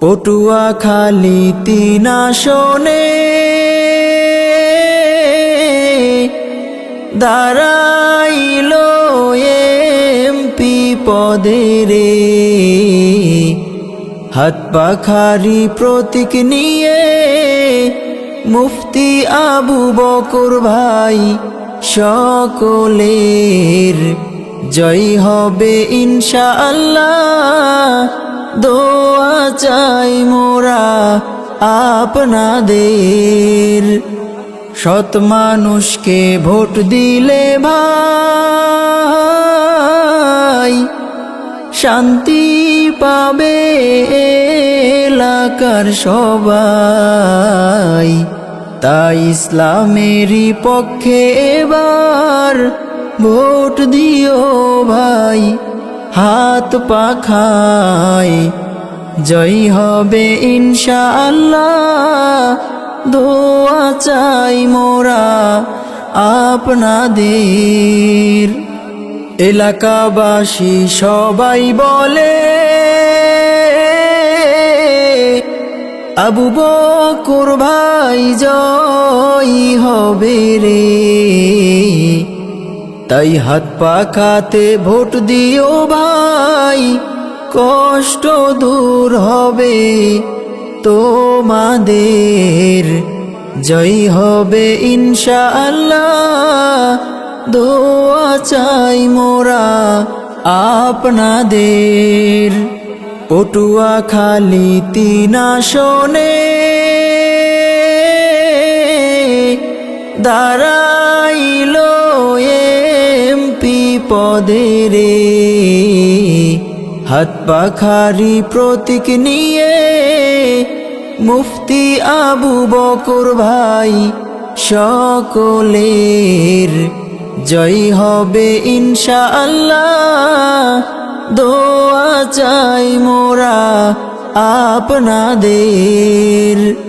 পটুয়া খালি তিনা শোনে দাঁড়াইল এমপি পদে রে। হাত পাখারি প্রতীক নিয়ে মুফতি আবু বকর ভাই সকলের। জয় হবে ইনশাআল্লাহ। দোয়া চাই মোরা আপনাদের। সৎ মানুষকে ভোট দিলে ভাই, শান্তি পাবে এলাকার সবাই। তাই ইসলামেরই পক্ষে এবার ভোট দিও ভাই। হাত পাখায়, জয় হবে ইনশাআল্লাহ। দোয়া চাই মোরা আপনাদের। এলাকাবাসী সবাই বলে, আবু বকর ভাই জয় হবে রে। তাই হাত পাখাতে ভোট দিও ভাই। কষ্ট দূর হবে তোমাদের। জয় হবে ইনশাআল্লাহ। দোয়া চাই মোরা আপনাদের। পটুয়া খালি তিনা শোনে দাঁড়াইল পদে রে। হাত পাখারি প্রতীক নিয়ে মুফতি আবু বকর ভাই সকলের জয় হবে ইনশাআল্লাহ। দোয়া চাই মোরা আপনাদের।